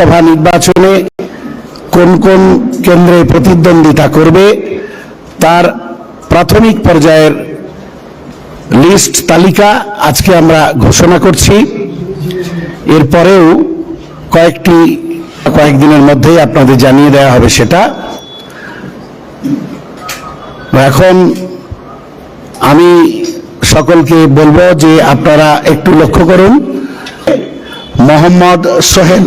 লোকসভা নির্বাচনে কোন কোন কেন্দ্রে প্রতিদ্বন্দ্বিতা করবে, তার প্রাথমিক পর্যায়ের লিস্ট তালিকা আজকে আমরা ঘোষণা করছি। এরপরেও কয়েকটি, কয়েকদিনের মধ্যেই আপনাদের জানিয়ে দেওয়া হবে সেটা। এখন আমি সকলকে বলব যে আপনারা একটু লক্ষ্য করুন। মোহাম্মদ সোহেল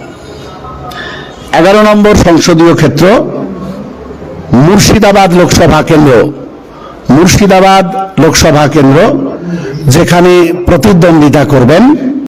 এগারো নম্বর সংসদীয় ক্ষেত্র মুর্শিদাবাদ লোকসভা কেন্দ্র। মুর্শিদাবাদ লোকসভা কেন্দ্র যেখানে প্রতিদ্বন্দ্বিতা করবেন